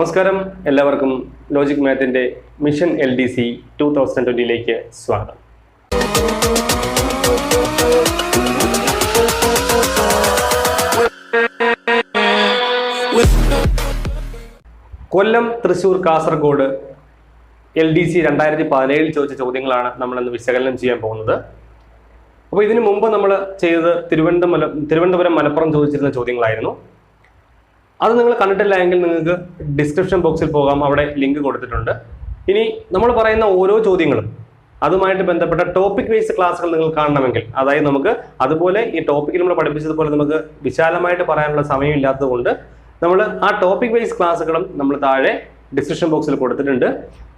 നമസ്കാരം. എല്ലാവർക്കും logic മാത്തിന്റെ mission L D C two thousand ട്വന്റിയിലേക്ക് സ്വാഗതം. Kollam Thrissur Kasaragod L D C രണ്ടായിരത്തി പതിനേഴിൽ ചോദിച്ച ചോദ്യങ്ങളാണ് നമ്മൾ ഇന്ന് വിശകലനം ചെയ്യാൻ പോകുന്നത്. അപ്പോൾ ഇതിനു മുമ്പ് നമ്മൾ ചെയ്തത് തിരുവനന്തപുരം തിരുവനന്തപുരം മലപ്പുറം ചോദിച്ചിരുന്ന ചോദ്യങ്ങളായിരുന്നു. അത് നിങ്ങൾ കണ്ടിട്ടില്ല എങ്കിൽ നിങ്ങൾക്ക് ഡിസ്ക്രിപ്ഷൻ ബോക്സിൽ പോകാം. അവിടെ ലിങ്ക് കൊടുത്തിട്ടുണ്ട്. ഇനി നമ്മൾ പറയുന്ന ഓരോ ചോദ്യങ്ങളും അതുമായിട്ട് ബന്ധപ്പെട്ട ടോപ്പിക് വൈസ് ക്ലാസ്സുകൾ നിങ്ങൾ കാണണമെങ്കിൽ അതായത് നമുക്ക് അതുപോലെ ഈ ടോപ്പിക്കിൽ നമ്മൾ പഠിപ്പിച്ചതുപോലെ നമുക്ക് വിശാലമായിട്ട് പറയാനുള്ള സമയമില്ലാത്തത് കൊണ്ട് നമ്മൾ ആ ടോപ്പിക് വൈസ് ക്ലാസ്സുകളും നമ്മൾ താഴെ ഡിസ്ക്രിപ്ഷൻ ബോക്സിൽ കൊടുത്തിട്ടുണ്ട്.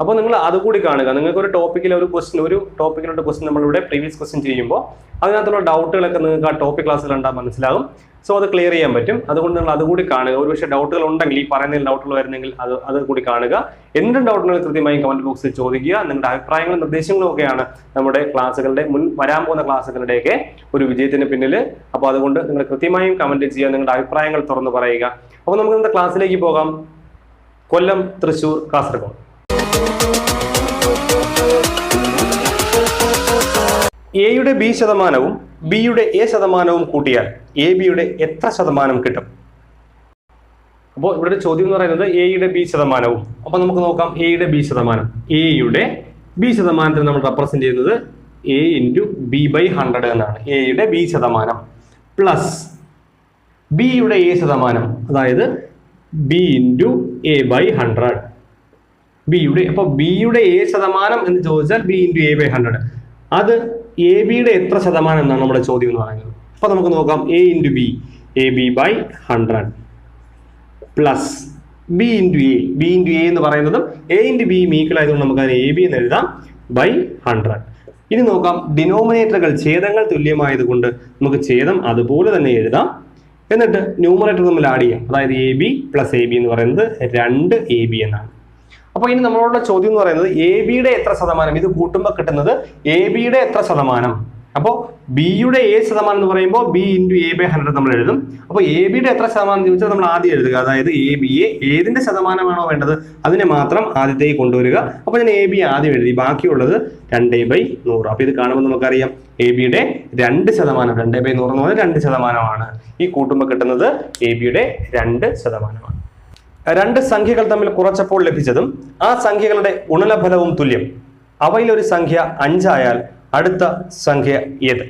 അപ്പോൾ നിങ്ങൾ അതുകൂടി കാണുക. നിങ്ങൾക്ക് ഒരു ടോപ്പിക്കിലെ ഒരു ക്വസ്റ്റ്യൻ ഒരു ടോപ്പിക്കിലുള്ള ക്വസ്റ്റ്യൻ നമ്മളിവിടെ പ്രീവിയസ് ക്വസ്റ്റ്യൻ ചെയ്യുമ്പോൾ അതിനകത്തുള്ള ഡൗട്ടുകളൊക്കെ നിങ്ങൾക്ക് ആ ടോപ്പിക് ക്ലാസ്സിൽ കണ്ടാൽ മനസ്സിലാകും. സോ അത് ക്ലിയർ ചെയ്യാൻ പറ്റും. അതുകൊണ്ട് നിങ്ങൾ അതുകൂടി കാണുക. ഒരു പക്ഷേ ഡൗട്ടുകൾ ഉണ്ടെങ്കിൽ ഈ പറയുന്നതിൽ ഡൗട്ടുകൾ വരുന്നെങ്കിൽ അത് അത് കൂടി കാണുക. എന്തും ഡൗട്ടുകൾ കൃത്യമായി കമന്റ് ബോക്സിൽ ചോദിക്കുക. നിങ്ങളുടെ അഭിപ്രായങ്ങളും നിർദ്ദേശങ്ങളും ഒക്കെയാണ് നമ്മുടെ ക്ലാസ്സുകളുടെ മുൻ വരാൻ പോകുന്ന ക്ലാസ്സുകളുടെയൊക്കെ ഒരു വിജയത്തിന് പിന്നിൽ അപ്പോൾ അതുകൊണ്ട് നിങ്ങൾ കൃത്യമായും കമന്റ് ചെയ്യുക. നിങ്ങളുടെ അഭിപ്രായങ്ങൾ തുറന്ന് പറയുക. അപ്പോൾ നമുക്ക് ഇന്നത്തെ ക്ലാസ്സിലേക്ക് പോകാം. കൊല്ലം തൃശൂർ കാസർഗോഡ്. എയുടെ ബി ശതമാനവും ബിയുടെ എ ശതമാനവും കൂട്ടിയാൽ എ ബിയുടെ എത്ര ശതമാനം കിട്ടും? അപ്പോൾ ഇവിടെ ചോദ്യം എന്ന് പറയുന്നത് എയുടെ ബി ശതമാനവും. അപ്പൊ നമുക്ക് നോക്കാം എയുടെ ബി ശതമാനം. എയുടെ ബി ശതമാനത്തിന് നമ്മൾ റെപ്രസെന്റ് ചെയ്യുന്നത് A into B by hundred എന്നാണ്. എയുടെ ബി ശതമാനം പ്ലസ് ബിയുടെ എ ശതമാനം. അതായത് B into A by hundred ബിയുടെ അപ്പോൾ ബിയുടെ എ ശതമാനം എന്ന് ചോദിച്ചാൽ B into A by hundred അത് എ ബിയുടെ എത്ര ശതമാനം എന്നാണ് നമ്മുടെ ചോദ്യം എന്ന് പറയുന്നത്? അപ്പോൾ നമുക്ക് നോക്കാം A into B A B by hundred plus B into A B into A എന്ന് പറയുന്നതും എ ഇന്റു ബി മീക്കൾ ആയതുകൊണ്ട് നമുക്ക് അതിനെ എ ബി എന്ന് എഴുതാം ബൈ ഹൺഡ്രഡ് ഇനി നോക്കാം ഡിനോമിനേറ്ററുകൾ ഛേദങ്ങൾ തുല്യമായതുകൊണ്ട് നമുക്ക് ഛേദം അതുപോലെ തന്നെ എഴുതാം. എന്നിട്ട് ന്യൂമറേറ്റർ തമ്മിൽ ആഡ് ചെയ്യാം. അതായത് A B plus A B എന്ന് പറയുന്നത് രണ്ട് എ ബി എന്നാണ്. അപ്പോൾ ഇനി നമ്മളോടുള്ള ചോദ്യം എന്ന് പറയുന്നത് എ ബിയുടെ എത്ര ശതമാനം? ഇത് കൂട്ടുമ്പോൾ കിട്ടുന്നത് എ ബിയുടെ എത്ര ശതമാനം? അപ്പോൾ ബിയുടെ എ ശതമാനം എന്ന് പറയുമ്പോൾ B into A by hundred നമ്മൾ എഴുതും. അപ്പോൾ എ ബിയുടെ എത്ര ശതമാനം എന്ന് ചോദിച്ചാൽ നമ്മൾ ആദ്യം എഴുതുക. അതായത് എ ബി ബിയെ ഏതിന്റെ ശതമാനമാണോ വേണ്ടത് അതിനെ മാത്രം ആദ്യത്തെ കൊണ്ടുവരിക. അപ്പോൾ ഞാൻ എ ബി ആദ്യം എഴുതി. ബാക്കിയുള്ളത് രണ്ട് ബൈ നൂറ്. അപ്പോൾ ഇത് കാണുമ്പോൾ നമുക്കറിയാം എ ബിയുടെ രണ്ട് ശതമാനം. രണ്ട് ബൈ നൂറ് എന്ന് പറഞ്ഞാൽ രണ്ട് ശതമാനമാണ്. ഈ കൂട്ടുമ്പോൾ കിട്ടുന്നത് എ ബിയുടെ രണ്ട് ശതമാനമാണ്. രണ്ട് സംഖ്യകൾ തമ്മിൽ കുറച്ചപ്പോൾ ലഭിച്ചതും ആ സംഖ്യകളുടെ ഗുണനഫലവും തുല്യം. അവയിലൊരു സംഖ്യ അഞ്ചായാൽ അടുത്ത സംഖ്യ ഏത്?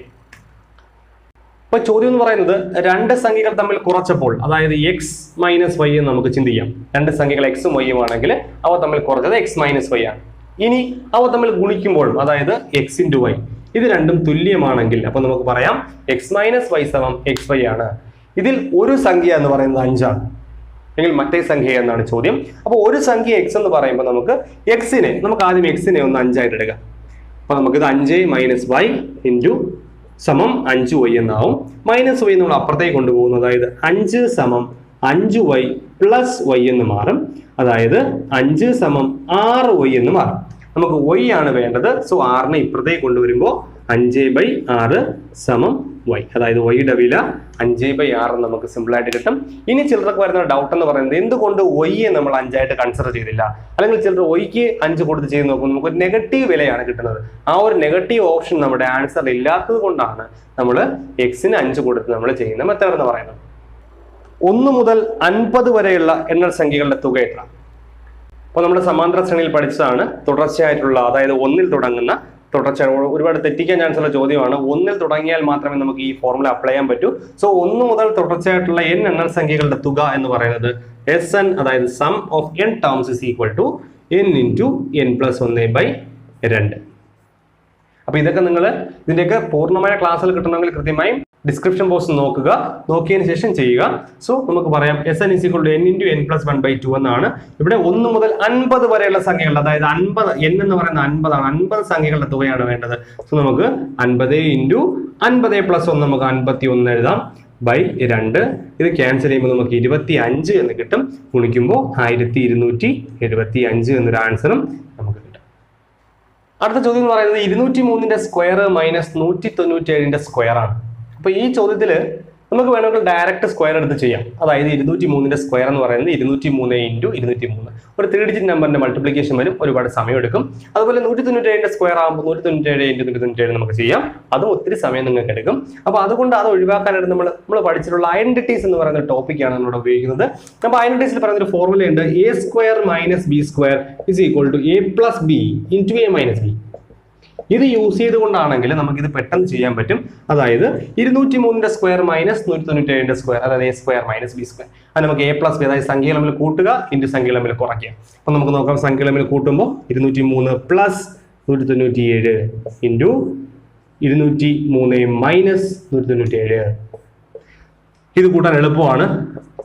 ഇപ്പൊ ചോദ്യം എന്ന് പറയുന്നത് രണ്ട് സംഖ്യകൾ തമ്മിൽ കുറച്ചപ്പോൾ അതായത് എക്സ് മൈനസ് വൈ എന്ന് നമുക്ക് ചിന്തിക്കാം. രണ്ട് സംഖ്യകൾ എക്സും വൈയും ആണെങ്കിൽ അവ തമ്മിൽ കുറച്ചത് എക്സ് മൈനസ് വൈ ആണ്. ഇനി അവ തമ്മിൽ ഗുണിക്കുമ്പോൾ അതായത് എക്സ് ഇന്റു വൈ ഇത് രണ്ടും തുല്യമാണെങ്കിൽ അപ്പൊ നമുക്ക് പറയാം എക്സ് മൈനസ് വൈ സമം എക്സ് വൈ ആണ്. ഇതിൽ ഒരു സംഖ്യ എന്ന് പറയുന്നത് അഞ്ചാണ്. അല്ലെങ്കിൽ മറ്റേ സംഖ്യ എന്നാണ് ചോദ്യം. അപ്പോൾ ഒരു സംഖ്യ എക്സ് എന്ന് പറയുമ്പോൾ നമുക്ക് എക്സിനെ നമുക്ക് ആദ്യം എക്സിനെ ഒന്ന് അഞ്ചായിട്ട് എടുക്കാം. അപ്പൊ നമുക്കിത് അഞ്ച് മൈനസ് വൈ ഇന്റു സമം അഞ്ച് വൈ എന്നാവും. മൈനസ് വൈ നമ്മൾ അപ്പുറത്തേക്ക് കൊണ്ടുപോകുന്നു. അതായത് അഞ്ച് സമം അഞ്ച് വൈ പ്ലസ് വൈ എന്ന് മാറും. അതായത് അഞ്ച് സമം ആറ് വൈ എന്ന് മാറും. നമുക്ക് വൈ ആണ് വേണ്ടത്. സോ ആറിനെ ഇപ്പുറത്തേക്ക് കൊണ്ടുവരുമ്പോൾ അഞ്ച് ബൈ ആറ് സമം വൈ അതായത് വൈയുടെ വില അഞ്ച് ബൈ ആറ് നമുക്ക് സിമ്പിൾ ആയിട്ട് കിട്ടും. ഇനി ചിലർക്ക് വരുന്ന ഡൗട്ട് എന്ന് പറയുന്നത് എന്തുകൊണ്ട് വൈയെ നമ്മൾ അഞ്ചായിട്ട് കൺസിഡർ ചെയ്തില്ല? അല്ലെങ്കിൽ ചിലർ വൈക്ക് അഞ്ച് കൊടുത്ത് ചെയ്ത് നോക്കുമ്പോൾ നമുക്ക് നെഗറ്റീവ് വിലയാണ് കിട്ടുന്നത്. ആ ഒരു നെഗറ്റീവ് ഓപ്ഷൻ നമ്മുടെ ആൻസർ ഇല്ലാത്തത് കൊണ്ടാണ് നമ്മൾ എക്സിന് അഞ്ച് കൊടുത്ത് നമ്മൾ ചെയ്യുന്ന മെത്തേഡ് എന്ന് പറയുന്നത്. ഒന്ന് മുതൽ അൻപത് വരെയുള്ള എണ്ണൽ സംഖ്യകളുടെ തുക എത്ര? അപ്പോൾ നമ്മൾ സമാന്തര ശ്രേണിയിൽ പഠിച്ചതാണ് തുടർച്ചയായിട്ടുള്ള അതായത് ഒന്നിൽ തുടങ്ങുന്ന തുടർച്ച ഒരുപാട് തെറ്റിക്കാൻ ചാൻസ് ഉള്ള ചോദ്യമാണ്. ഒന്നിൽ തുടങ്ങിയാൽ മാത്രമേ നമുക്ക് ഈ ഫോർമുല അപ്ലൈ ചെയ്യാൻ പറ്റൂ. സോ ഒന്ന് മുതൽ തുടർച്ചയായിട്ടുള്ള എൻ എണ്ണൽ സംഖ്യകളുടെ തുക എന്ന് പറയുന്നത് എസ് എൻ അതായത് sum of N terms is equal to N into N plus ഒന്ന് ബൈ രണ്ട്. അപ്പൊ ഇതൊക്കെ നിങ്ങൾ ഇതിന്റെയൊക്കെ പൂർണമായ ക്ലാസ്സിൽ കിട്ടണമെങ്കിൽ കൃത്യമായും ഡിസ്ക്രിപ്ഷൻ ബോക്സ് നോക്കുക. നോക്കിയതിന് ശേഷം ചെയ്യുക. സോ നമുക്ക് പറയാം S N is equal to N into N plus one by two എന്നാണ്. ഇവിടെ ഒന്ന് മുതൽ അൻപത് വരെയുള്ള സംഖ്യകൾ അതായത് അൻപത് എൻ എന്ന് പറയുന്ന അൻപതാണ്. അൻപത് സംഖ്യകളുടെ തുകയാണ് വേണ്ടത്. സോ നമുക്ക് അൻപത് ഇന്റു അൻപത് പ്ലസ് ഒന്ന് നമുക്ക് അൻപത്തി ഒന്ന് എഴുതാം. ബൈ രണ്ട്. ഇത് ക്യാൻസൽ ചെയ്യുമ്പോൾ നമുക്ക് ഇരുപത്തി അഞ്ച് എന്ന് കിട്ടും. ഗുണിക്കുമ്പോൾ ആയിരത്തി ഇരുന്നൂറ്റി എഴുപത്തി അഞ്ച് എന്നൊരു ആൻസറും നമുക്ക് അടുത്ത ചോദ്യം എന്ന് പറയുന്നത് ഇരുന്നൂറ്റി മൂന്നിന്റെ സ്ക്വയർ മൈനസ് നൂറ്റി തൊണ്ണൂറ്റി ഏഴിന്റെ സ്ക്വയർ ആണ്. അപ്പൊ ഈ ചോദ്യത്തിൽ നമുക്ക് വേണമെങ്കിൽ ഡയറക്റ്റ് സ്ക്വയർ എടുത്ത് ചെയ്യാം. അതായത് ഇരുന്നൂറ്റി മൂന്നിന്റെ സ്ക്വയർ എന്ന് പറയുന്നത് ഇരുന്നൂറ്റി മൂന്ന് ഇന്റു ഇരുന്നൂറ്റി മൂന്ന് ഒരു ത്രീ ഡിജിറ്റ് നമ്പറിന്റെ മൾട്ടിപ്ലിക്കേഷൻ വരും. ഒരുപാട് സമയം എടുക്കും. അതുപോലെ നൂറ്റി തൊണ്ണൂറ്റേഴിന്റെ സ്ക്വയർ ആകുമ്പോൾ നൂറ്റി തൊണ്ണൂറ്റേഴ് ഇന്റു നൂറ്റി തൊണ്ണൂറ്റേഴ് നമുക്ക് ചെയ്യാം. അതും ഒത്തിരി സമയം നിങ്ങൾക്ക് എടുക്കും. അപ്പോൾ അതുകൊണ്ട് അത് ഒഴിവാക്കാനായിട്ട് നമ്മൾ നമ്മൾ പഠിച്ചിട്ടുള്ള ഐഡന്റിറ്റീസ് എന്ന് പറയുന്ന ടോപ്പിക്കാണ് നമ്മൾ ഉപയോഗിക്കുന്നത്. അപ്പോൾ ഐഡന്റിറ്റീസിൽ പറയുന്ന ഒരു ഫോർമുലയുണ്ട് A square minus B square is equal to A plus B into A minus B ഇത് യൂസ് ചെയ്തുകൊണ്ടാണെങ്കിൽ നമുക്ക് ഇത് പെട്ടെന്ന് ചെയ്യാൻ പറ്റും. അതായത് ഇരുന്നൂറ്റി മൂന്നിന്റെ സ്ക്വയർ മൈനസ് നൂറ്റി തൊണ്ണൂറ്റി സ്ക്വയർ അതായത് A square minus B square അത് നമുക്ക് എ പ്ലസ് ബി അതായത് സംഖ്യ തമ്മിൽ കൂട്ടുക ഇന്റു സംഖ്യ തമ്മിൽ കുറയ്ക്കുക. അപ്പൊ നമുക്ക് നോക്കാം സംഖ്യ തമ്മിൽ കൂട്ടുമ്പോൾ ഇരുന്നൂറ്റി മൂന്ന് പ്ലസ് നൂറ്റി തൊണ്ണൂറ്റി ഏഴ് ഇന്റു ഇരുന്നൂറ്റി മൂന്ന് മൈനസ് നൂറ്റി തൊണ്ണൂറ്റി ഏഴ് ഇത് കൂട്ടാൻ എളുപ്പമാണ്.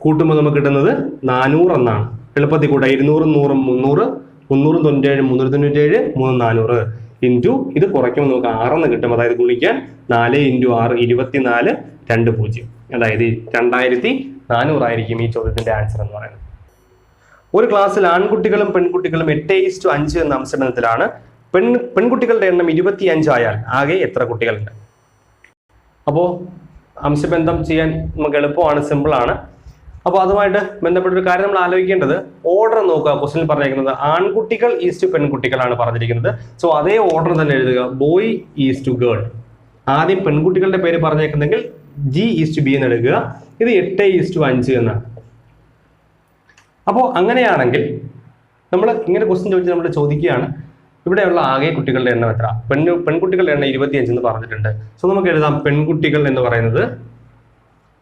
കൂട്ടുമ്പോൾ നമുക്ക് കിട്ടുന്നത് നാനൂറ് എന്നാണ്. എളുപ്പത്തിൽ കൂട്ടാം. ഇരുന്നൂറും നൂറും മുന്നൂറ് മുന്നൂറും തൊണ്ണൂറ്റേഴ് മുന്നൂറ്റി തൊണ്ണൂറ്റേഴ് മൂന്ന് നാനൂറ്. ഇന്റു ഇത് കുറയ്ക്കുമ്പോൾ നമുക്ക് ആറെന്ന് കിട്ടും. അതായത് ഗുണിക്കാൻ നാല് ഇന്റു ആറ് ഇരുപത്തിനാല് രണ്ട് പൂജ്യം. അതായത് രണ്ടായിരത്തി നാനൂറായിരിക്കും ഈ ചോദ്യത്തിന്റെ ആൻസർ എന്ന് പറയുന്നത്. ഒരു ക്ലാസ്സിൽ ആൺകുട്ടികളും പെൺകുട്ടികളും എട്ട് ഈസ്റ്റു അഞ്ച് എന്ന അംശബന്ധത്തിലാണ് പെൺ പെൺകുട്ടികളുടെ എണ്ണം ഇരുപത്തി അഞ്ചായാൽ ആകെ എത്ര കുട്ടികളുണ്ട്? അപ്പോൾ അംശബന്ധം ചെയ്യാൻ നമുക്ക് എളുപ്പമാണ് സിമ്പിൾ ആണ്. അപ്പോൾ അതുമായിട്ട് ബന്ധപ്പെട്ട ഒരു കാര്യം നമ്മൾ ആലോചിക്കേണ്ടത് ഓർഡർ നോക്കുക ക്വസ്റ്റിൽ പറഞ്ഞിരിക്കുന്നത് ആൺകുട്ടികൾ ഈസ് ടു പെൺകുട്ടികളാണ് പറഞ്ഞിരിക്കുന്നത്. സോ അതേ ഓർഡർ തന്നെ എഴുതുക. ബോയ് ഈസ് ടു ഗേൾ ആദ്യം പെൺകുട്ടികളുടെ പേര് പറഞ്ഞേക്കുന്നെങ്കിൽ ജി ഈസ് ടു ബി എന്ന് എടുക്കുക. ഇത് എട്ട് ഈസ് ടു അഞ്ച് എന്നാണ്. അപ്പോൾ അങ്ങനെയാണെങ്കിൽ നമ്മൾ ഇങ്ങനെ ക്വസ്റ്റ്യൻ ചോദിച്ച് നമ്മൾ ചോദിക്കുകയാണ്. ഇവിടെയുള്ള ആകെ കുട്ടികളുടെ എണ്ണം എത്ര? പെണ്ണു പെൺകുട്ടികളുടെ എണ്ണം ഇരുപത്തിയഞ്ച് എന്ന് പറഞ്ഞിട്ടുണ്ട്. സോ നമുക്ക് എഴുതാം. പെൺകുട്ടികൾ എന്ന് പറയുന്നത്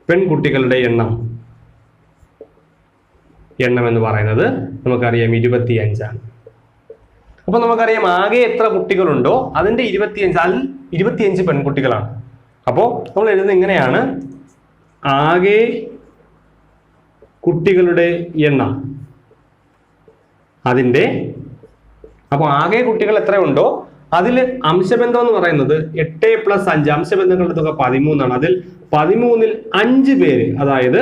പെൺകുട്ടികളുടെ എണ്ണം. എണ്ണം എന്ന് പറയുന്നത് നമുക്കറിയാം ഇരുപത്തി അഞ്ചാണ് അപ്പൊ നമുക്കറിയാം ആകെ എത്ര കുട്ടികളുണ്ടോ അതിന്റെ ഇരുപത്തിയഞ്ച് അതിൽ ഇരുപത്തിയഞ്ച് പെൺകുട്ടികളാണ്. അപ്പോൾ നമ്മൾ എഴുതുന്നത് ഇങ്ങനെയാണ്. ആകെ കുട്ടികളുടെ എണ്ണം അതിന്റെ അപ്പോൾ ആകെ കുട്ടികൾ എത്രയുണ്ടോ അതിൽ അംശബന്ധം എന്ന് പറയുന്നത് എട്ട് പ്ലസ് അഞ്ച് അംശബന്ധങ്ങളുടെ തുക പതിമൂന്നാണ്. അതിൽ പതിമൂന്നിൽ അഞ്ച് പേര് അതായത്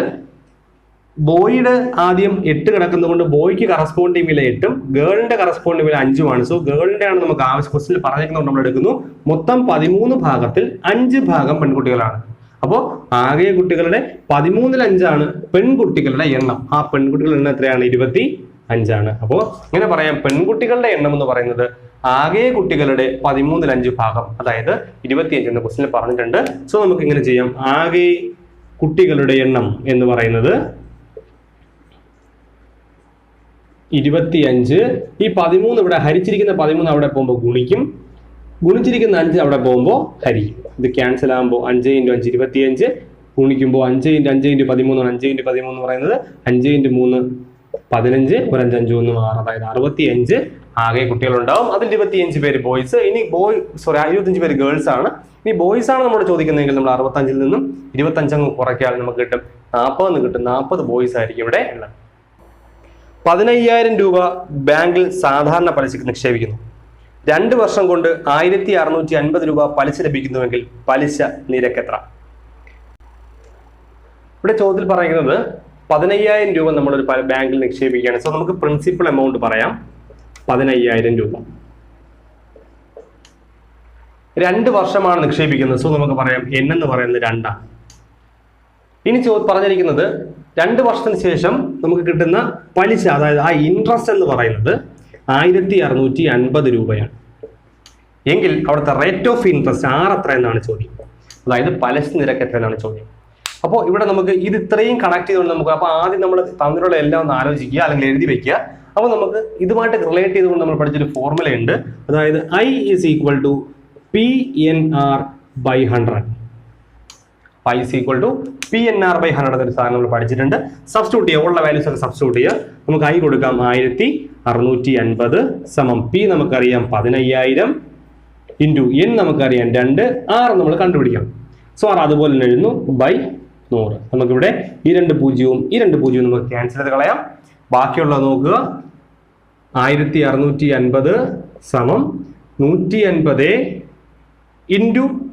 ബോയിയുടെ ആദ്യം എട്ട് കിടക്കുന്നതുകൊണ്ട് ബോയ്ക്ക് കറസ്പോണ്ടിങ് വില എട്ടും ഗേളിന്റെ കറസ്പോണ്ടിങ് വില അഞ്ചുമാണ്. സോ ഗേളിന്റെ ആണ് നമുക്ക് ആവശ്യം ക്വസ്റ്റിൽ പറഞ്ഞിരിക്കുന്നത് നമ്മൾ എടുക്കുന്നു. മൊത്തം പതിമൂന്ന് ഭാഗത്തിൽ അഞ്ച് ഭാഗം പെൺകുട്ടികളാണ്. അപ്പോൾ ആകെ കുട്ടികളുടെ പതിമൂന്നിൽ അഞ്ചാണ് പെൺകുട്ടികളുടെ എണ്ണം. ആ പെൺകുട്ടികളുടെ എണ്ണം എത്രയാണ്? ഇരുപത്തി അഞ്ചാണ് അപ്പോൾ ഇങ്ങനെ പറയാം. പെൺകുട്ടികളുടെ എണ്ണം എന്ന് പറയുന്നത് ആകെ കുട്ടികളുടെ പതിമൂന്നിൽ അഞ്ച് ഭാഗം. അതായത് ഇരുപത്തിയഞ്ച് എന്ന ക്വസ്റ്റിൽ പറഞ്ഞിട്ടുണ്ട്. സോ നമുക്ക് ഇങ്ങനെ ചെയ്യാം. ആകെ കുട്ടികളുടെ എണ്ണം എന്ന് പറയുന്നത് ഇരുപത്തിയഞ്ച്. ഈ പതിമൂന്ന് ഇവിടെ ഹരിച്ചിരിക്കുന്ന പതിമൂന്ന് അവിടെ പോകുമ്പോൾ ഗുണിക്കും. ഗുണിച്ചിരിക്കുന്ന അഞ്ച് അവിടെ പോകുമ്പോൾ ഹരിക്കും. ഇത് ക്യാൻസൽ ആകുമ്പോൾ അഞ്ച് ഇന്റു അഞ്ച് ഇരുപത്തിയഞ്ച്. ഗുണിക്കുമ്പോൾ അഞ്ച് ഇന്റു അഞ്ച് ഇന്റു പതിമൂന്നാണ് അഞ്ച് ഇന്റു പതിമൂന്ന് പറയുന്നത് അഞ്ച് ഇന്റു മൂന്ന് പതിനഞ്ച് ഒരു അഞ്ച് ഒന്ന് ആറ്. അതായത് അറുപത്തിയഞ്ച്. ആകെ കുട്ടികളുണ്ടാവും. അതിൽ ഇരുപത്തിയഞ്ച് പേര് ബോയ്സ് ഇനി ബോയ് സോറി ഇരുപത്തഞ്ച് പേര് ഗേൾസ് ആണ്. ഇനി ബോയ്സ് ആണ് നമ്മൾ ചോദിക്കുന്നതെങ്കിൽ നമ്മൾ അറുപത്തഞ്ചിൽ നിന്നും ഇരുപത്തഞ്ചങ്ങ് കുറയ്ക്കാൻ നമുക്ക് കിട്ടും നാൽപ്പതെന്ന് കിട്ടും നാൽപ്പത് ബോയ്സ് ആയിരിക്കും ഇവിടെ ഉള്ളത്. പതിനയ്യായിരം രൂപ ബാങ്കിൽ സാധാരണ പലിശക്ക് നിക്ഷേപിക്കുന്നു. രണ്ട് വർഷം കൊണ്ട് ആയിരത്തി അറുന്നൂറ്റി അൻപത് രൂപ പലിശ ലഭിക്കുന്നുവെങ്കിൽ പലിശ നിരക്ക് എത്ര ഇവിടെ ചോദ്യത്തിൽ പറയുന്നത് പതിനയ്യായിരം രൂപ നമ്മളൊരു ബാങ്കിൽ നിക്ഷേപിക്കുകയാണ്. സോ നമുക്ക് പ്രിൻസിപ്പൽ എമൗണ്ട് പറയാം. പതിനയ്യായിരം രൂപ. രണ്ട് വർഷമാണ് നിക്ഷേപിക്കുന്നത്. സോ നമുക്ക് പറയാം എൻ എന്ന് പറയുന്നത് രണ്ടാണ്. ഇനി ചോ പറഞ്ഞിരിക്കുന്നത് രണ്ട് വർഷത്തിന് ശേഷം നമുക്ക് കിട്ടുന്ന പലിശ അതായത് ആ ഇൻട്രസ്റ്റ് എന്ന് പറയുന്നത് ആയിരത്തി അറുന്നൂറ്റി അൻപത് രൂപയാണ്. എങ്കിൽ അവിടുത്തെ റേറ്റ് ഓഫ് ഇൻട്രസ്റ്റ് ആർ എത്ര എന്നാണ് ചോദ്യം. അതായത് പലിശ നിരക്ക് എത്ര എന്നാണ് ചോദ്യം. അപ്പോൾ ഇവിടെ നമുക്ക് ഇത് ഇത്രയും കണക്ട് ചെയ്തുകൊണ്ട് നമുക്ക് അപ്പോൾ ആദ്യം നമ്മൾ തന്നിട്ടുള്ള എല്ലാം ഒന്ന് ആലോചിക്കുക അല്ലെങ്കിൽ എഴുതി വെക്കുക. അപ്പോൾ നമുക്ക് ഇതുമായിട്ട് റിലേറ്റ് ചെയ്തുകൊണ്ട് നമ്മൾ പഠിച്ചൊരു ഫോർമുല ഉണ്ട്. അതായത് I is equal to P N R by hundred pi is equal to P N R by hundred എന്നൊരു സാധനം നമ്മൾ പഠിച്ചിട്ടുണ്ട്. സബ്സ്റ്റിറ്റ്യൂട്ട് ചെയ്യുക. ഉള്ള വാല്യൂസ് ഒക്കെ സബ്സ്റ്റിറ്റ്യൂട്ട് ചെയ്യുക. നമുക്ക് ഐ കൊടുക്കാം. ആയിരത്തി അറുന്നൂറ്റി അൻപത് സമം പി നമുക്കറിയാം പതിനയ്യായിരം ഇന്റു എൻ നമുക്കറിയാം രണ്ട്. ആറ് നമ്മൾ കണ്ടുപിടിക്കണം. സോ ആർ അതുപോലെ തന്നെ എഴുതുന്നു ബൈ നൂറ്. നമുക്കിവിടെ ഈ രണ്ട് പൂജ്യവും ഈ രണ്ട് പൂജ്യവും നമുക്ക് ക്യാൻസൽ ചെയ്ത് കളയാം. ബാക്കിയുള്ളത് നോക്കുക. ആയിരത്തി അറുന്നൂറ്റി അൻപത് സമം നൂറ്റി അൻപത് ഇന്റു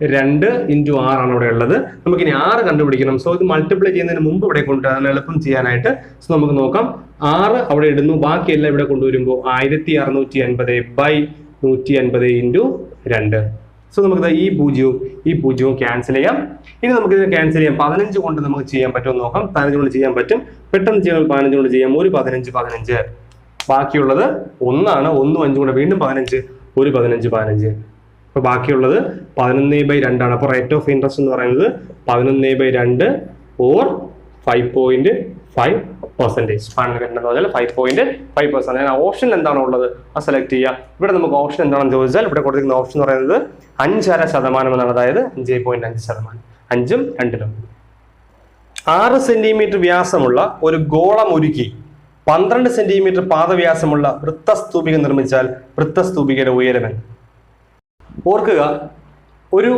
രണ്ട് ഇന്റു ആറാണ് ഇവിടെ ഉള്ളത്. നമുക്കിനി ആറ് കണ്ടുപിടിക്കണം. സോ ഇത് മൾട്ടിപ്ലൈ ചെയ്യുന്നതിന് മുമ്പ് ഇവിടെ കൊണ്ടുവരാൻ എളുപ്പം ചെയ്യാനായിട്ട്. സോ നമുക്ക് നോക്കാം. ആറ് അവിടെ ഇടുന്നു. ബാക്കിയെല്ലാം ഇവിടെ കൊണ്ടുവരുമ്പോൾ ആയിരത്തി അറുന്നൂറ്റി അൻപത് ബൈ നൂറ്റി അൻപത് ഇന്റു രണ്ട്. സോ നമുക്ക് ഈ പൂജ്യവും ഈ പൂജ്യവും ക്യാൻസൽ ചെയ്യാം. ഇനി നമുക്ക് ഇത് ക്യാൻസൽ ചെയ്യാം. പതിനഞ്ച് കൊണ്ട് നമുക്ക് ചെയ്യാൻ പറ്റുമെന്ന് നോക്കാം. പതിനഞ്ച് കൊണ്ട് ചെയ്യാൻ പറ്റും. പെട്ടെന്ന് ചെയ്യാൻ പതിനഞ്ച് കൊണ്ട് ചെയ്യാം. ഒരു പതിനഞ്ച് പതിനഞ്ച്. ബാക്കിയുള്ളത് ഒന്നാണ്. ഒന്നും അഞ്ചും കൂടെ വീണ്ടും പതിനഞ്ച്. ഒരു പതിനഞ്ച് പതിനഞ്ച്. അപ്പൊ ബാക്കിയുള്ളത് പതിനൊന്ന് ബൈ രണ്ടാണ് അപ്പോൾ റേറ്റ് ഓഫ് ഇൻട്രസ്റ്റ് എന്ന് പറയുന്നത് പതിനൊന്ന് ബൈ രണ്ട് or five point five percentage fund എന്ന് പറഞ്ഞാൽ five point five percent option എന്താണോ ഉള്ളത്? അത് സെലക്ട് ചെയ്യുക. ഇവിടെ നമുക്ക് ഓപ്ഷൻ എന്താണെന്ന് ചോദിച്ചാൽ ഇവിടെ കൊടുത്തിരിക്കുന്ന ഓപ്ഷൻ എന്ന് പറയുന്നത് അഞ്ചര ശതമാനം എന്നാണ്. അതായത് അഞ്ച് പോയിന്റ് അഞ്ച് ശതമാനം. അഞ്ചും രണ്ടിലും. ആറ് സെന്റിമീറ്റർ വ്യാസമുള്ള ഒരു ഗോളം ഒരുക്കി പന്ത്രണ്ട് സെന്റിമീറ്റർ പാദവ്യാസമുള്ള വൃത്തസ്തൂപിക നിർമ്മിച്ചാൽ വൃത്തസ്തൂപികയുടെ ഉയരമെന്ന് ഓർക്കുക ഒരു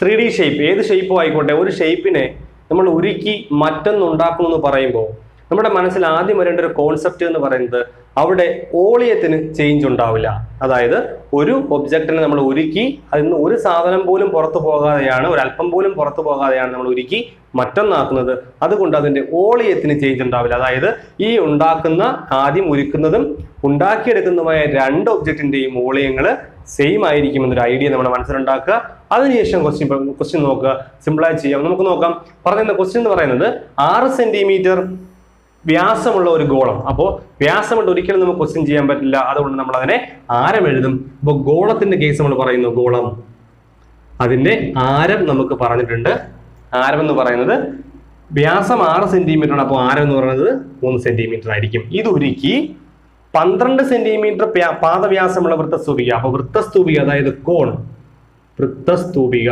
ത്രീ ഡി ഷേപ്പ് ഏത് ഷേപ്പും ആയിക്കോട്ടെ ഒരു ഷേപ്പിനെ നമ്മൾ ഉരുക്കി മറ്റൊന്നുണ്ടാക്കുമെന്ന് പറയുമ്പോൾ നമ്മുടെ മനസ്സിൽ ആദ്യം വരേണ്ട ഒരു കോൺസെപ്റ്റ് എന്ന് പറയുന്നത് അവിടെ ഓളിയത്തിന് ചേഞ്ച് ഉണ്ടാവില്ല. അതായത് ഒരു ഒബ്ജക്റ്റിനെ നമ്മൾ ഒരുക്കി അതിൽ നിന്ന് ഒരു സാധനം പോലും പുറത്തു പോകാതെയാണ് ഒരു അല്പം പോലും പുറത്തു പോകാതെയാണ് നമ്മൾ ഒരുക്കി മറ്റൊന്നാക്കുന്നത്. അതുകൊണ്ട് അതിന്റെ ഓളിയത്തിന് ചേഞ്ച് ഉണ്ടാവില്ല. അതായത് ഈ ഉണ്ടാക്കുന്ന ആദ്യം ഒരുക്കുന്നതും ഉണ്ടാക്കിയെടുക്കുന്നതുമായ രണ്ട് ഒബ്ജക്റ്റിന്റെയും ഓളിയങ്ങൾ സെയിം ആയിരിക്കും എന്നൊരു ഐഡിയ നമ്മുടെ മനസ്സിലുണ്ടാക്കുക. അതിനുശേഷം ക്വസ്റ്റ്യൻ ക്വസ്റ്റ്യൻ നോക്കുക. സിമ്പിളായി ചെയ്യാം. നമുക്ക് നോക്കാം. പറയുന്ന ക്വസ്റ്റ്യൻ എന്ന് പറയുന്നത് ആറ് സെന്റിമീറ്റർ വ്യാസമുള്ള ഒരു ഗോളം. അപ്പോൾ വ്യാസമുണ്ട് ഒരിക്കലും നമുക്ക് ക്വസ്റ്റ്യൻ ചെയ്യാൻ പറ്റില്ല. അതുകൊണ്ട് നമ്മൾ അതിനെ ആരം എഴുതും. അപ്പോൾ ഗോളത്തിന്റെ കേസ് നമ്മൾ പറയുന്നു ഗോളം. അതിന്റെ ആരം നമുക്ക് പറഞ്ഞിട്ടുണ്ട്. ആരം എന്ന് പറയുന്നത് വ്യാസം ആറ് സെന്റിമീറ്റർ ആണ്. അപ്പോൾ ആരം എന്ന് പറയുന്നത് മൂന്ന് സെന്റിമീറ്റർ ആയിരിക്കും. ഇത് ഉരുക്കി പന്ത്രണ്ട് സെന്റിമീറ്റർ പാദവ്യാസമുള്ള വൃത്തസ്തൂപിക. അപ്പൊ വൃത്തസ്തൂപിക അതായത് കോൺ. വൃത്തസ്തൂപിക.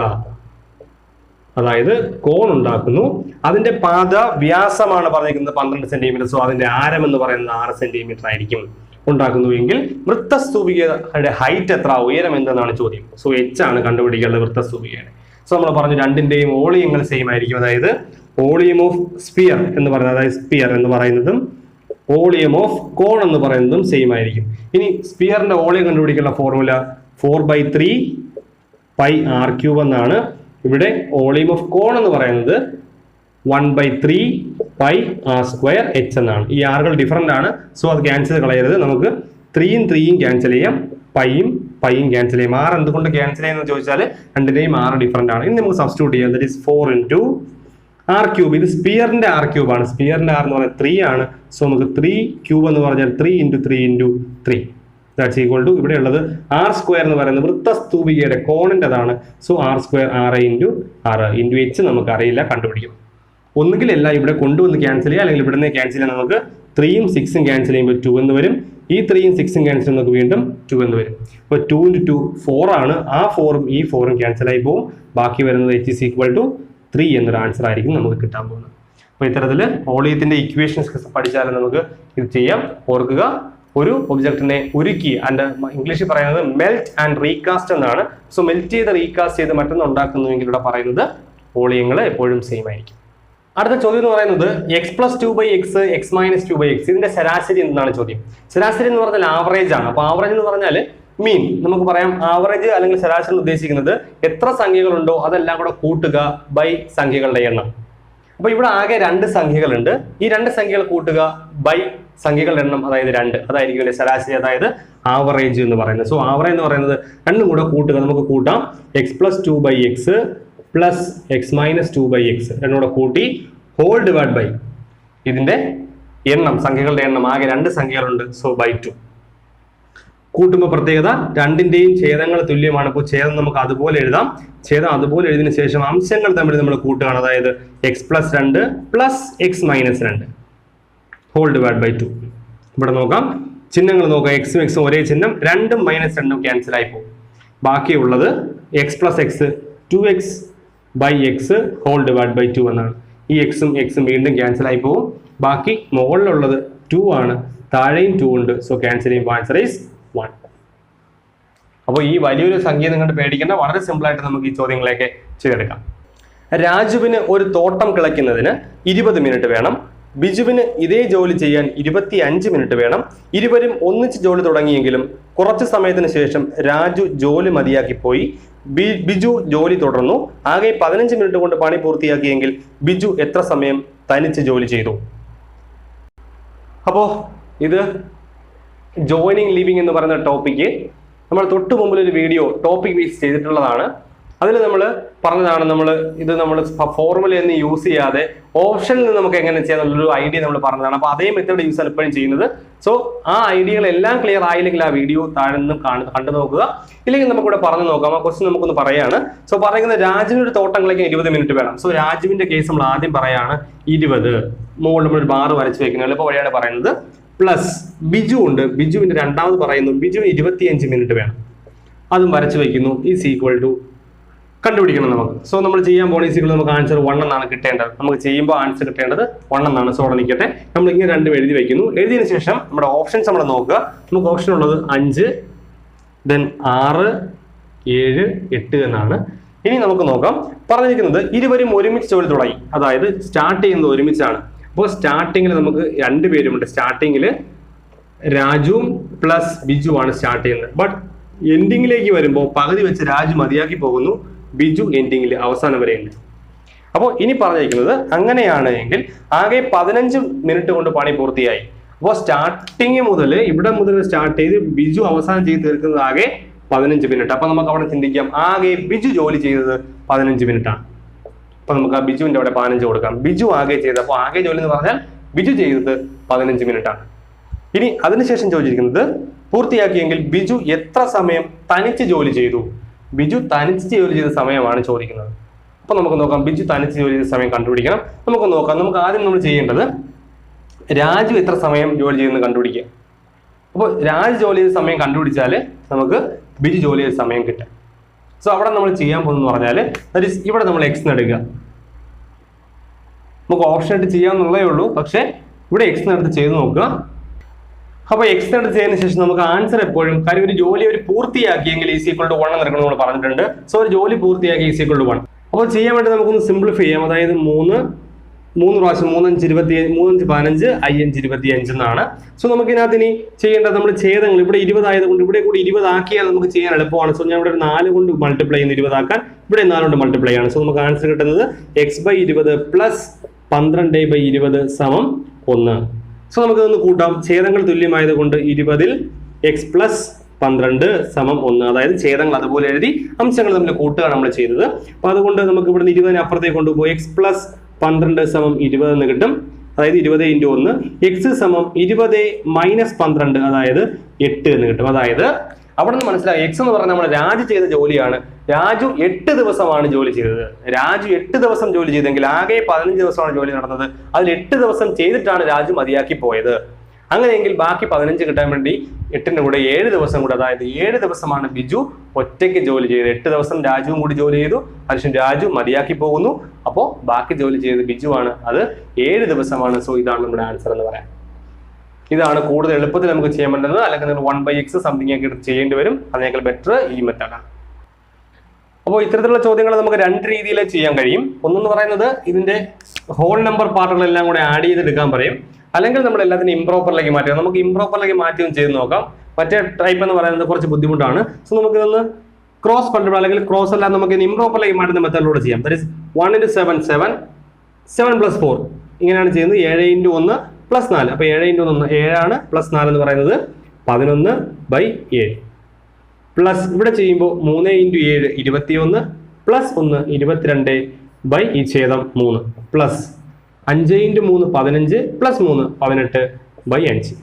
അതായത് കോൺ ഉണ്ടാക്കുന്നു. അതിന്റെ പാത വ്യാസമാണ് പറഞ്ഞിരിക്കുന്നത് പന്ത്രണ്ട് സെന്റിമീറ്റർ സോ അതിന്റെ ആരം എന്ന് പറയുന്നത് ആറ് സെന്റിമീറ്റർ ആയിരിക്കും ഉണ്ടാക്കുന്നു എങ്കിൽ വൃത്തസ്തൂപികയുടെ ഹൈറ്റ് എത്ര? ഉയരം എന്തെന്നാണ് ചോദ്യം. സോ എച്ച് ആണ് കണ്ടുപിടിക്കേണ്ടത് വൃത്തസ്തൂപികയുടെ. സോ നമ്മൾ പറഞ്ഞു രണ്ടിന്റെയും ഓളിയങ്ങൾ സെയിം ആയിരിക്കും. അതായത് വോളിയം ഓഫ് സ്പിയർ എന്ന് പറയുന്നത് അതായത് സ്പിയർ എന്ന് പറയുന്നതും വോളിയം ഓഫ് കോൺ എന്ന് പറയുന്നതും സെയിം ആയിരിക്കും. ഇനി സ്പിയറിന്റെ വോളിയം കണ്ടുപിടിക്കാനുള്ള formula four by three pi R cube എന്നാണ് ഇവിടെ വോളിയം ഓഫ് കോൺ എന്ന് പറയുന്നത് one by three pi R square H എന്നാണ്. ഈ ആറുകൾ ഡിഫറന്റ് ആണ്. സോ അത് ക്യാൻസൽ കളയരുത്. നമുക്ക് ത്രീയും ത്രീയും ക്യാൻസൽ ചെയ്യാം. പൈയും പൈയും ക്യാൻസൽ ചെയ്യാം. ആറ് എന്തുകൊണ്ട് ക്യാൻസൽ ചെയ്യുന്നത് ചോദിച്ചാൽ രണ്ടിന്റെയും ആറ് ഡിഫറന്റ് ആണ്. ഇനി നമുക്ക് സബ്സ്റ്റിറ്റ്യൂട്ട് ചെയ്യാം. That is four into R cube ഇത് സ്പിയറിന്റെ ആർ ക്യൂബ് ആണ്. സ്പിയറിന്റെ ആർ എന്ന് പറഞ്ഞാൽ ത്രീ ആണ്. സോ നമുക്ക് ത്രീ ക്യൂബ് എന്ന് പറഞ്ഞാൽ three into three into three that's equal to ഇവിടെ ഉള്ളത് ആർ സ്ക്വയർ എന്ന് പറയുന്നത് വൃത്തസ്തൂപികയുടെ കോണിന്റെതാണ്. സോ ആർ സ്ക്വയർ ആറ് ഇന്റു ആറ് ഇന്റു എച്ച് നമുക്ക് അറിയില്ല കണ്ടുപിടിക്കും. ഒന്നുകിൽ എല്ലാം ഇവിടെ കൊണ്ടുവന്ന് ക്യാൻസൽ ചെയ്യുക അല്ലെങ്കിൽ ഇവിടെ നിന്ന് ക്യാൻസൽ ചെയ്യാൻ നമുക്ക് ത്രീയും സിക്സും ക്യാൻസൽ ചെയ്യുമ്പോൾ ടു എന്ന് വരും. ഈ ത്രീയും സിക്സും ക്യാൻസൽ നമുക്ക് വീണ്ടും ടു എന്ന് വരും. അപ്പോൾ ടു ഇന്റു ടു ഫോർ ആണ്. ആ ഫോറും ഈ ഫോറും ക്യാൻസൽ ആയി പോകും. ബാക്കി വരുന്നത് H is equal to three എന്നൊരു ആൻസർ ആയിരിക്കും നമുക്ക് കിട്ടാൻ പോകുന്നത്. അപ്പോൾ ഇത്തരത്തിൽ ഓളിയത്തിന്റെ ഇക്വേഷൻസ് പഠിച്ചാലും നമുക്ക് ഇത് ചെയ്യാം. ഓർക്കുക ഒരു ഒബ്ജക്റ്റിനെ ഉരുക്കി ആൻഡ് ഇംഗ്ലീഷിൽ പറയുന്നത് മെൽറ്റ് ആൻഡ് റീകാസ്റ്റ് എന്നാണ്. സോ മെൽറ്റ് ചെയ്ത് റീകാസ്റ്റ് ചെയ്ത് മറ്റൊന്ന് ഉണ്ടാക്കുന്നുവെങ്കിൽ ഇവിടെ പറയുന്നത് വോളിയങ്ങൾ എപ്പോഴും സെയിം ആയിരിക്കും. അടുത്ത ചോദ്യം എന്ന് പറയുന്നത് X plus two by X X minus two by X ഇതിന്റെ ശരാശരി എന്താണ് ചോദ്യം? ശരാശരി എന്ന് പറഞ്ഞാൽ ആവറേജ് ആണ്. അപ്പൊ ആവറേജ് എന്ന് പറഞ്ഞാൽ മീൻ നമുക്ക് പറയാം ആവറേജ് അല്ലെങ്കിൽ ശരാശരി ഉദ്ദേശിക്കുന്നത് എത്ര സംഖ്യകളുണ്ടോ അതെല്ലാം കൂടെ കൂട്ടുക ബൈ സംഖ്യകളുടെ എണ്ണം. അപ്പൊ ഇവിടെ ആകെ രണ്ട് സംഖ്യകളുണ്ട്. ഈ രണ്ട് സംഖ്യകൾ കൂട്ടുക ബൈ സംഖ്യകളുടെ എണ്ണം അതായത് രണ്ട്. അതായിരിക്കും ഇതിന്റെ ശരാശരി അതായത് ആവറേജ് എന്ന് പറയുന്നത്. സോ ആവറേജ് എന്ന് പറയുന്നത് രണ്ടും കൂടെ കൂട്ടുക നമുക്ക് കൂട്ടാം. X plus two by X plus X minus two by X രണ്ടും കൂടെ കൂട്ടി ഹോൾ ഡിവൈഡ് ബൈ ഇതിന്റെ എണ്ണം സംഖ്യകളുടെ എണ്ണം. ആകെ രണ്ട് സംഖ്യകളുണ്ട്. സോ ബൈ ടു കൂട്ടുമ്പോൾ പ്രത്യേകത രണ്ടിന്റെയും ഛേദങ്ങൾ തുല്യമാണ്. അപ്പോൾ ഛേദം നമുക്ക് അതുപോലെ എഴുതാം. ഛേദം അതുപോലെ എഴുതിയതിനു ശേഷം അംശങ്ങൾ തമ്മിൽ നമ്മൾ കൂട്ടുകയാണ്. അതായത് എക്സ് പ്ലസ് രണ്ട് പ്ലസ് എക്സ് മൈനസ് രണ്ട്. ഹോൾ ഡിവൈഡ് ബൈ ടു ഇവിടെ നോക്കാം. ചിഹ്നങ്ങൾ നോക്കാം. എക്സും എക്സും ഒരേ ചിഹ്നം. രണ്ടും മൈനസ് രണ്ടും ക്യാൻസൽ ആയി പോകും. ബാക്കിയുള്ളത് X plus X two X by X whole divide by two എന്നാണ്. ഈ എക്സും എക്സും വീണ്ടും ക്യാൻസൽ ആയി പോകും. ബാക്കി മുകളിലുള്ളത് ടു ആണ്. താഴെയും ടു ഉണ്ട്. സോ ക്യാൻസൽ ചെയ്യുമ്പോൾ ആൻസർ ഈസ് അപ്പോൾ ഈ വലിയൊരു സംഖ്യ നിങ്ങളുടെ പേടിക്കേണ്ട. വളരെ സിമ്പിൾ ആയിട്ട് നമുക്ക് ഈ ചോദ്യങ്ങളെയൊക്കെ ചെയ്തെടുക്കാം. രാജുവിന് ഒരു തോട്ടം കിളയ്ക്കുന്നതിന് ഇരുപത് മിനിറ്റ് വേണം. ബിജുവിന് ഇതേ ജോലി ചെയ്യാൻ ഇരുപത്തി അഞ്ച് മിനിറ്റ് വേണം. ഇരുവരും ഒന്നിച്ച് ജോലി തുടങ്ങിയെങ്കിലും കുറച്ച് സമയത്തിന് ശേഷം രാജു ജോലി മതിയാക്കി പോയി. ബിജു ജോലി തുടർന്നു. ആകെ പതിനഞ്ച് മിനിറ്റ് കൊണ്ട് പണി പൂർത്തിയാക്കിയെങ്കിൽ ബിജു എത്ര സമയം തനിച്ച് ജോലി ചെയ്തു? അപ്പോൾ ഇത് ജോയിനിങ് ലിവിങ് എന്ന് പറയുന്ന ടോപ്പിക്ക് നമ്മൾ തൊട്ട് മുമ്പിൽ ഒരു വീഡിയോ ടോപ്പിക് ബേസ് ചെയ്തിട്ടുള്ളതാണ്. അതിൽ നമ്മൾ പറഞ്ഞതാണ് നമ്മൾ ഇത് നമ്മൾ ഫോർമുല ഒന്നും യൂസ് ചെയ്യാതെ ഓപ്ഷനിൽ നമുക്ക് എങ്ങനെ ചെയ്യാം എന്നുള്ളൊരു ഐഡിയ നമ്മൾ പറഞ്ഞതാണ്. അപ്പോൾ അതേ മെത്തേഡ് യൂസ് ആണ് എപ്പോഴും ചെയ്യുന്നത്. സോ ആ ഐഡിയകളെല്ലാം ക്ലിയർ ആയില്ലെങ്കിൽ ആ വീഡിയോ താഴെ നിന്നും കാണു കണ്ടു നോക്കുക. ഇല്ലെങ്കിൽ നമുക്കിവിടെ പറഞ്ഞു നോക്കാം. ആ ക്വസ്റ്റ്യൻ നമുക്കൊന്ന് പറയാണ്. സോ പറയുന്നത് രാജുവിന്റെ ഒരു തോട്ടം കളിക്കാൻ ഇരുപത് മിനിറ്റ് വേണം. സോ രാജുവിന്റെ കേസ് നമ്മൾ ആദ്യം പറയാണ് ഇരുപത്. മുകളിൽ നമ്മൾ ഒരു ബാറ് വരച്ച് വെക്കുന്നത്. എളുപ്പ വഴിയാണ് പറയുന്നത്. പ്ലസ് ബിജു ഉണ്ട്. ബിജുവിന്റെ രണ്ടാമത് പറയുന്നു ബിജുവിന് ഇരുപത്തിയഞ്ച് മിനിറ്റ് വേണം. അതും വരച്ച് വയ്ക്കുന്നു. ഈസ് ഈക്വൽ ടു കണ്ടുപിടിക്കണം നമുക്ക്. സോ നമ്മൾ ചെയ്യാൻ പോണ ഈസ് ഈക്വൽ നമുക്ക് ആൻസർ വൺ എന്നാണ് കിട്ടേണ്ടത്. നമുക്ക് ചെയ്യുമ്പോൾ ആൻസർ കിട്ടേണ്ടത് വൺ എന്നാണ്. സോ അവിടെ നിൽക്കട്ടെ. നമ്മൾ ഇങ്ങനെ രണ്ടും എഴുതി വയ്ക്കുന്നു. എഴുതിയതിന് ശേഷം നമ്മുടെ ഓപ്ഷൻസ് നമ്മൾ നോക്കുക. നമുക്ക് ഓപ്ഷൻ ഉള്ളത് അഞ്ച് ദെൻ ആറ് ഏഴ് എട്ട് എന്നാണ്. ഇനി നമുക്ക് നോക്കാം. പറഞ്ഞിരിക്കുന്നത് ഇരുവരും ഒരുമിച്ച് ജോലി തുടങ്ങി. അതായത് സ്റ്റാർട്ട് ചെയ്യുന്നത് ഒരുമിച്ചാണ്. അപ്പോൾ സ്റ്റാർട്ടിങ്ങിൽ നമുക്ക് രണ്ട് പേരുമുണ്ട്. സ്റ്റാർട്ടിങ്ങിൽ രാജുവും പ്ലസ് ബിജു ആണ് സ്റ്റാർട്ട് ചെയ്യുന്നത്. ബട്ട് എൻഡിങ്ങിലേക്ക് വരുമ്പോൾ പകുതി വെച്ച് രാജു മതിയാക്കി പോകുന്നു. ബിജു എൻഡിങ്ങിൽ അവസാനം വരെയുണ്ട് അപ്പോൾ ഇനി പറഞ്ഞിരിക്കുന്നത് അങ്ങനെയാണ് എങ്കിൽ ആകെ പതിനഞ്ച് മിനിറ്റ് കൊണ്ട് പണി പൂർത്തിയായി. അപ്പോൾ സ്റ്റാർട്ടിങ് മുതൽ ഇവിടെ മുതൽ സ്റ്റാർട്ട് ചെയ്ത് ബിജു അവസാനം ചെയ്ത് തീർക്കുന്നത് ആകെ പതിനഞ്ച് മിനിറ്റ് അപ്പൊ നമുക്ക് അവിടെ ചിന്തിക്കാം. ആകെ ബിജു ജോലി ചെയ്തത് പതിനഞ്ച് മിനിറ്റ് ആണ് അപ്പൊ നമുക്ക് ആ ബിജുവിന്റെ അവിടെ പതിനഞ്ച് കൊടുക്കാം. ബിജു ആകെ ചെയ്ത് അപ്പോൾ ആകെ ജോലി എന്ന് പറഞ്ഞാൽ ബിജു ചെയ്തത് പതിനഞ്ച് മിനിറ്റ് ആണ്. ഇനി അതിനുശേഷം ചോദിച്ചിരിക്കുന്നത് പൂർത്തിയാക്കിയെങ്കിൽ ബിജു എത്ര സമയം തനിച്ച് ജോലി ചെയ്തു? ബിജു തനിച്ച് ജോലി ചെയ്ത സമയമാണ് ചോദിക്കുന്നത്. അപ്പൊ നമുക്ക് നോക്കാം ബിജു തനിച്ച് ജോലി ചെയ്ത സമയം കണ്ടുപിടിക്കണം. നമുക്ക് നോക്കാം നമുക്ക് ആദ്യം നമ്മൾ ചെയ്യേണ്ടത് രാജു എത്ര സമയം ജോലി ചെയ്യുന്നത് കണ്ടുപിടിക്കുക. അപ്പോൾ രാജു ജോലി ചെയ്ത സമയം കണ്ടുപിടിച്ചാൽ നമുക്ക് ബിജു ജോലി ചെയ്ത സമയം കിട്ടും. സോ അവിടെ നമ്മൾ ചെയ്യാൻ പോകുന്നത് പറഞ്ഞാൽ ഇവിടെ നമ്മൾ എക്സ് എടുക്കുക. നമുക്ക് ഓപ്ഷൻ ആയിട്ട് ചെയ്യാന്നുള്ളതേ ഉള്ളൂ. പക്ഷേ ഇവിടെ എക്സ് എടുത്ത് ചെയ്ത് നോക്കുക. അപ്പോൾ എക്സ് എടുത്ത് ചെയ്തതിനു ശേഷം നമുക്ക് ആൻസർ എപ്പോഴും കാര്യം ഒരു ജോലി ഒരു പൂർത്തിയാക്കിയെങ്കിൽ ഈസ് ഈക്വൾ ടു വൺ എന്ന് എടുക്കണം നമ്മൾ പറഞ്ഞിട്ടുണ്ട്. സോ ഒരു ജോലി പൂർത്തിയാക്കി ഈസ് ഈക്വൾ ടു വൺ അപ്പോൾ ചെയ്യാൻ വേണ്ടി നമുക്കൊന്ന് സിംപ്ലിഫൈ ചെയ്യാം. അതായത് മൂന്ന് മൂന്ന് പ്രാവശ്യം മൂന്നഞ്ച് ഇരുപത്തി മൂന്നഞ്ച് പതിനഞ്ച് അയ്യഞ്ച് ഇരുപത്തി അഞ്ച് എന്നാണ്. സോ നമുക്ക് ഇതിനകത്ത് ഇനി ചെയ്യേണ്ടത് നമ്മൾ ഛേദങ്ങൾ ഇവിടെ ഇരുപതായത് കൊണ്ട് ഇവിടെ കൂടി ഇരുപതാക്കിയാൽ നമുക്ക് ചെയ്യാൻ എളുപ്പമാണ്. സോ ഞാൻ ഇവിടെ ഒരു നാല് കൊണ്ട് മൾട്ടിപ്ലൈ ചെയ്യുന്ന ഇരുപതാക്കാൻ. ഇവിടെ നാല് കൊണ്ട് മൾട്ടിപ്ലൈ ആണ്. സോ നമുക്ക് ആൻസർ കിട്ടുന്നത് എക്സ് ബൈ ഇരുപത് പ്ലസ് പന്ത്രണ്ട് ബൈ ഇരുപത് സമം ഒന്ന്. സോ നമുക്ക് ഇതൊന്ന് കൂട്ടാം. ഛേദങ്ങൾ തുല്യമായത് കൊണ്ട് ഇരുപതിൽ എക്സ് പ്ലസ് പന്ത്രണ്ട് സമം ഒന്ന്. അതായത് ഛേദങ്ങൾ അതുപോലെ എഴുതി അംശങ്ങൾ തമ്മിൽ കൂട്ടുകയാണ് നമ്മൾ ചെയ്തത്. അപ്പൊ അതുകൊണ്ട് നമുക്ക് ഇവിടുന്ന് ഇരുപതിന് അപ്പുറത്തേക്ക് കൊണ്ടുപോയി. എക്സ് പ്ലസ് പന്ത്രണ്ട് സമം ഇരുപത് എന്ന് കിട്ടും. അതായത് ഇരുപത് ഇന്റു ഒന്ന്. എക്സ് സമം ഇരുപത് മൈനസ് പന്ത്രണ്ട് അതായത് എട്ട് എന്ന് കിട്ടും. അതായത് അവിടെ നിന്ന് മനസ്സിലായി. എക്സ് എന്ന് പറഞ്ഞാൽ നമ്മൾ രാജു ചെയ്ത ജോലിയാണ്. രാജു എട്ട് ദിവസമാണ് ജോലി ചെയ്തത്. രാജു എട്ട് ദിവസം ജോലി ചെയ്തെങ്കിൽ ആകെ പതിനഞ്ച് ദിവസമാണ് ജോലി നടന്നത്. അതിൽ എട്ട് ദിവസം ചെയ്തിട്ടാണ് രാജു മതിയാക്കി പോയത്. അങ്ങനെയെങ്കിൽ ബാക്കി പതിനഞ്ച് കിട്ടാൻ വേണ്ടി എട്ടിന്റെ കൂടെ ഏഴ് ദിവസം കൂടെ അതായത് ഏഴ് ദിവസമാണ് ബിജു ഒറ്റയ്ക്ക് ജോലി ചെയ്തത്. എട്ട് ദിവസം രാജുവും കൂടി ജോലി ചെയ്തു. അതിനുശേഷം രാജു മതിയാക്കി പോകുന്നു. അപ്പോൾ ബാക്കി ജോലി ചെയ്തത് ബിജുവാണ് അത് ഏഴ് ദിവസമാണ്. സോ ഇതാണ് നമ്മുടെ ആൻസർ എന്ന് പറയാം. ഇതാണ് കൂടുതൽ എളുപ്പത്തിൽ നമുക്ക് ചെയ്യാൻ പറ്റുന്നത്. അല്ലെങ്കിൽ നിങ്ങൾ വൺ ബൈ എക്സ് സംതിങ് ഒക്കെ ചെയ്യേണ്ടി വരും. അതിനേക്കാൾ ബെറ്റർ ഈ മെത്തേഡാണ് അപ്പോൾ ഇത്തരത്തിലുള്ള ചോദ്യങ്ങൾ നമുക്ക് രണ്ട് രീതിയിൽ ചെയ്യാൻ കഴിയും. ഒന്നെന്ന് പറയുന്നത് ഇതിന്റെ ഹോൾ നമ്പർ പാർട്ടുകളെല്ലാം കൂടെ ആഡ് ചെയ്തെടുക്കാൻ പറയും. അല്ലെങ്കിൽ നമ്മൾ എല്ലാത്തിനും ഇംപ്രോപ്പറിലേക്ക് മാറ്റുക. നമുക്ക് ഇംപ്രോപ്പറിലേക്ക് മാറ്റുകയും ഒന്ന് ചെയ്ത് നോക്കാം. മറ്റേ ടൈപ്പ് എന്ന് പറയുന്നത് കുറച്ച് ബുദ്ധിമുട്ടാണ്. സോ നമുക്ക് ഇതൊന്ന് ക്രോസ് മൾട്ടിപ്പിൾ അല്ലെങ്കിൽ ക്രോസ് അല്ല നമുക്ക് ഇംപ്രോപ്പറിലേക്ക് മാറ്റുന്ന മെത്തേഡിലൂടെ ചെയ്യാം. That is one into seven seven seven plus four ഇങ്ങനെയാണ് ചെയ്യുന്നത്. ഏഴ് ഇന്റു ഒന്ന് പ്ലസ് നാല്. അപ്പോൾ ഏഴ് ഇന്റു ഒന്ന് ഏഴാണ് പ്ലസ് നാല് എന്ന് പറയുന്നത് പതിനൊന്ന് ബൈ ഏഴ്. പ്ലസ് ഇവിടെ ചെയ്യുമ്പോൾ മൂന്ന് ഇന്റു ഏഴ് ഇരുപത്തിയൊന്ന് പ്ലസ് ഒന്ന് ഇരുപത്തിരണ്ട് ബൈ ഈ ഛേദം മൂന്ന്. പ്ലസ് അഞ്ച് ഇന്റു മൂന്ന് പതിനഞ്ച് പ്ലസ് മൂന്ന് പതിനെട്ട് ബൈ അഞ്ച്.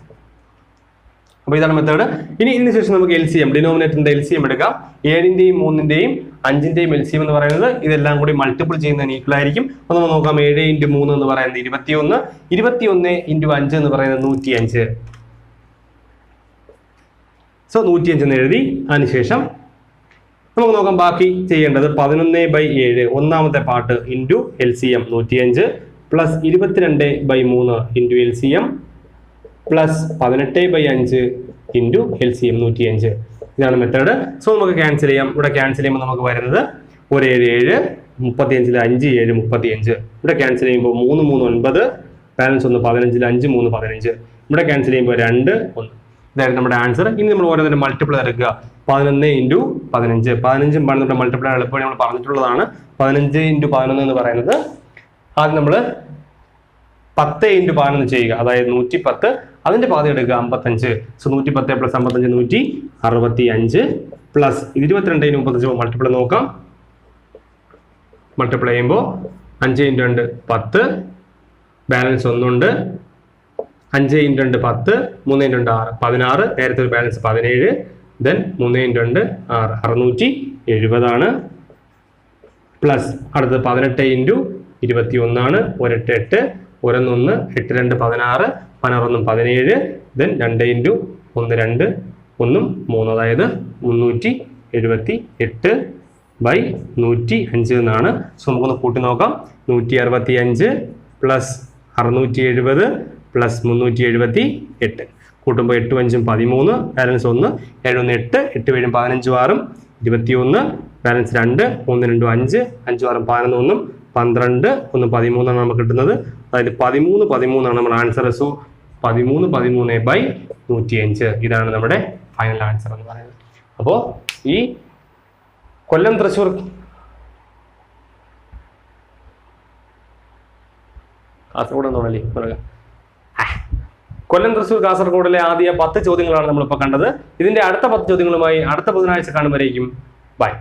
അപ്പോൾ ഇതാണ് മെത്തേഡ് ഇനി ഇതിന് ശേഷം നമുക്ക് എൽ സി എം ഡിനോമിനേറ്ററിന്റെ എൽ സി എം എടുക്കാം. ഏഴിന്റെയും മൂന്നിന്റെയും അഞ്ചിന്റെയും എൽ സി എം എന്ന് പറയുന്നത് ഇതെല്ലാം കൂടി മൾട്ടിപ്പിൾ ചെയ്യുന്നതിന് ഈക്വൽ ആയിരിക്കും. അപ്പോൾ നമുക്ക് നോക്കാം ഏഴ് ഇന്റു മൂന്ന് എന്ന് പറയുന്നത് ഇരുപത്തിയൊന്ന് ഇരുപത്തിയൊന്ന് ഇന്റു അഞ്ച് എന്ന് പറയുന്നത് നൂറ്റി അഞ്ച് സോ നൂറ്റിയഞ്ച് എന്ന് എഴുതി. അതിനുശേഷം നമുക്ക് നോക്കാം ബാക്കി ചെയ്യേണ്ടത് പതിനൊന്ന് ബൈ ഏഴ് ഒന്നാമത്തെ part into L C M നൂറ്റിയഞ്ച്. Plus ഇരുപത്തിരണ്ട് ബൈ മൂന്ന് into L C M plus പതിനെട്ട് ബൈ അഞ്ച് ഇന്റു എൽ സി എം നൂറ്റിയഞ്ച്. ഇതാണ് മെത്തേഡ് സോ നമുക്ക് ക്യാൻസൽ ചെയ്യാം. ഇവിടെ ക്യാൻസൽ ചെയ്യുമ്പോൾ നമുക്ക് വരുന്നത് ഒരു ഏഴ് ഏഴ് മുപ്പത്തിയഞ്ചിൽ അഞ്ച് ഏഴ് മുപ്പത്തിയഞ്ച്. ഇവിടെ ക്യാൻസൽ ചെയ്യുമ്പോൾ മൂന്ന് മൂന്ന് ഒൻപത് ബാലൻസ് ഒന്ന് പതിനഞ്ചിൽ അഞ്ച് മൂന്ന് പതിനഞ്ച്. ഇവിടെ ക്യാൻസൽ ചെയ്യുമ്പോൾ രണ്ട് ഒന്ന്. ഇതായിരുന്നു നമ്മുടെ ആൻസർ ഇനി നമ്മൾ ഓരോന്നിന്റെ മൾട്ടിപ്പിൾ എടുക്കുക. പതിനൊന്ന് ഇന്റു പതിനഞ്ച്. പതിനഞ്ചും പതിനൊന്ന് മൾട്ടിപ്പിൾ എളുപ്പം നമ്മൾ പറഞ്ഞിട്ടുള്ളതാണ്. പതിനഞ്ച് ഇന്റു പതിനൊന്ന് എന്ന് പറയുന്നത് ആദ്യം നമ്മൾ പത്ത് ഇന്റു പതിനൊന്ന് ചെയ്യുക. അതായത് നൂറ്റി പത്ത് അതിന്റെ പാതി എടുക്കുക അമ്പത്തഞ്ച്. സോ നൂറ്റി പത്ത് പ്ലസ് അമ്പത്തഞ്ച് നൂറ്റി അറുപത്തി അഞ്ച് പ്ലസ് ഇരുപത്തിരണ്ട് ഇന്റു മുപ്പത്തഞ്ച് മൾട്ടിപ്ലൈ നോക്കാം. മൾട്ടിപ്ലൈ ചെയ്യുമ്പോൾ അഞ്ച് ഇന്റു രണ്ട് പത്ത്. ബാലൻസ് ഒന്നുണ്ട്. അഞ്ച് ഇന്റു രണ്ട് പത്ത് മൂന്ന് ഇന്റു രണ്ട് ആറ് പതിനാറ്. നേരത്തെ ഒരു ബാലൻസ് പതിനേഴ് ദെൻ മൂന്ന് ഇന്റു രണ്ട് ആറ്. അറുന്നൂറ്റി എഴുപതാണ്. പ്ലസ് അടുത്തത് പതിനെട്ട് ഇന്റു ഇരുപത്തി ഒന്നാണ് ഒരെട്ട് എട്ട് ഒരൊന്നൊന്ന് എട്ട് രണ്ട് പതിനാറ് പതിനാറൊന്നും പതിനേഴ് ദെൻ രണ്ട് ഇന്റു ഒന്ന് രണ്ട് ഒന്നും മൂന്ന് അതായത് മുന്നൂറ്റി എഴുപത്തി എട്ട് ബൈ നൂറ്റി അഞ്ച് എന്നാണ്. സോ നമുക്കൊന്ന് കൂട്ടി നോക്കാം. നൂറ്റി അറുപത്തി അഞ്ച് പ്ലസ് അറുന്നൂറ്റി എഴുപത് പ്ലസ് മുന്നൂറ്റി എഴുപത്തി എട്ട്. കൂട്ടുമ്പോൾ എട്ടും അഞ്ചും പതിമൂന്ന് ബാലൻസ് ഒന്ന് ഏഴൊന്ന് എട്ട് എട്ട് ഏഴും പതിനഞ്ചും ആറും ഇരുപത്തി ഒന്ന് ബാലൻസ് രണ്ട് മൂന്ന് രണ്ടും അഞ്ച് അഞ്ചും ആറും പതിനൊന്നും പന്ത്രണ്ട് ഒന്ന് പതിമൂന്നാണ് നമുക്ക് കിട്ടുന്നത്. അതായത് പതിമൂന്ന് പതിമൂന്നാണ് നമ്മുടെ ആൻസർ സോ പതിമൂന്ന് പതിമൂന്ന് ബൈ നൂറ്റി അഞ്ച് ഇതാണ് നമ്മുടെ ഫൈനൽ ആൻസർ എന്ന് പറയുന്നത്. അപ്പോൾ ഈ കൊല്ലം തൃശ്ശൂർ കാസർഗോഡ് എന്നാണല്ലേ പറയുക. കൊല്ലം തൃശ്ശൂർ കാസർഗോഡിലെ ആദ്യ പത്ത് ചോദ്യങ്ങളാണ് നമ്മളിപ്പോൾ കണ്ടത്. ഇതിന്റെ അടുത്ത പത്ത് ചോദ്യങ്ങളുമായി അടുത്ത ബുധനാഴ്ച കാണുമ്പോഴേക്കും. ബൈ